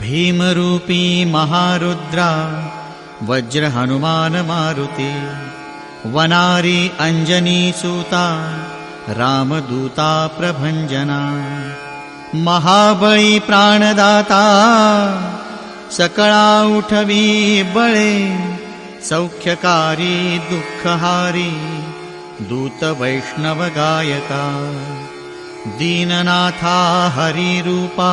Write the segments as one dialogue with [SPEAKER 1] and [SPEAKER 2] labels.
[SPEAKER 1] भीमरूपी महारुद्रा वज्रहनुमानमारुति वनारी अञ्जनीसूता रामदूता प्रभञ्जना महाबळी प्राणदाता सकळा उठवी बळे सौख्यकारी दुःखहारी दूतवैष्णवगायका दीननाथा हरिरूपा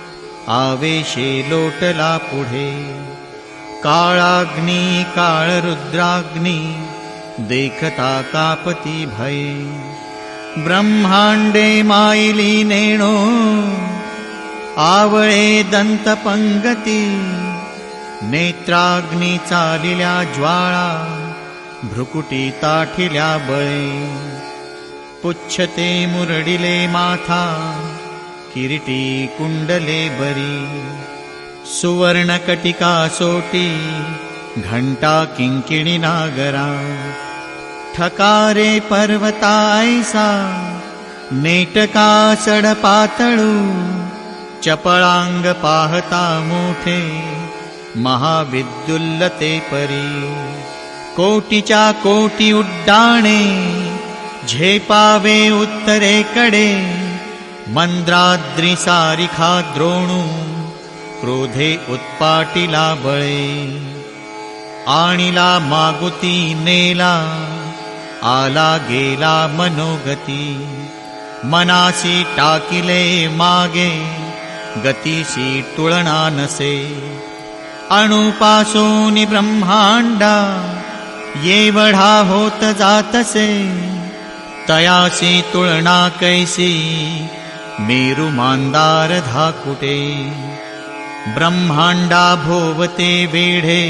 [SPEAKER 1] आवेशे लोटला पुढे. काळाग्नी काळरुद्राग्नी देखता कापती भये. ब्रह्माण्डे मायिली नेणो आवळे दन्तपङ्गती नेत्राग्नी चालिल्या ज्वाळा भ्रुकुटी ताठिल्या बळे. पुच्छते मुरडिले माथा किरीटी कुण्डले बरी सुवर्णकटिका सोटी घण्टा किङ्किणि नागरा ठकारे पर्वतायसा नेटका सडपातळू चपळाङ्ग पाहता मोठे महाविद्युल्लते परी कोटिचा कोटि उड्डाणे झेपावे उत्तरेकडे मन्द्राद्रिसारिखा द्रोणु क्रोधे उत्पाटिला बळे आणिला मागुती नेला आला गेला मनोगती। मनासी टाकिले मागे गतीसी तुळना नसे। अणुपासोनि ब्रह्माण्डा येवढा होत जातसे। तयासी तुळना कैसी मेरु मान्दार धाकुटे ब्रह्माण्डा भोवते वेढे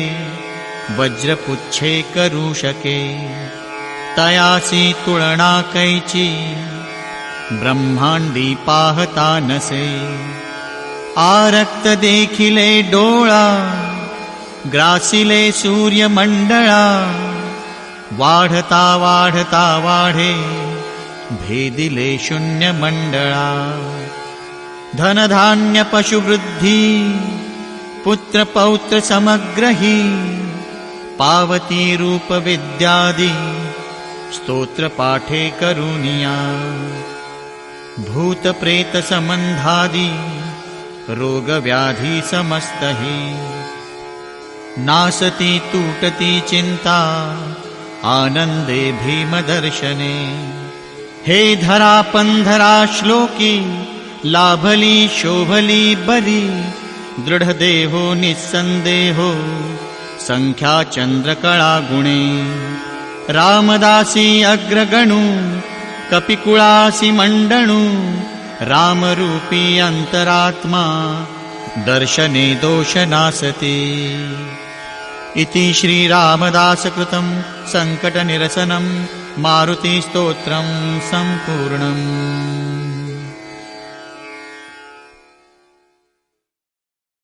[SPEAKER 1] वज्रपुच्छे शके तयासी तुळना कैची ब्रह्माण्डी पाहता नसे। आरक्त देखिले डोळा ग्रासिले सूर्यमण्डळा वाढता वाढता वाढे भेदिले शून्यमण्डळा धनधान्य पशुवृद्धि पुत्रपौत्र समग्रही पावती रूपविद्यादि स्तोत्रपाठे करुनिया भूतप्रेतसम्बन्धादि रोगव्याधि समस्तहि। नासति तूटति चिन्ता आनन्दे भीमदर्शने हे धरा पन्धरा श्लोकी लाभली शोभली बली दृढदेहो निस्सन्देहो सङ्ख्या चन्द्रकळा गुणे। रामदासी अग्रगणु कपिकुळासि मण्डणु रामरूपी अन्तरात्मा दर्शने दोषनासति इति श्रीरामदासकृतं सङ्कटनिरसनं मारुतिस्तोत्रं सम्पूर्णम्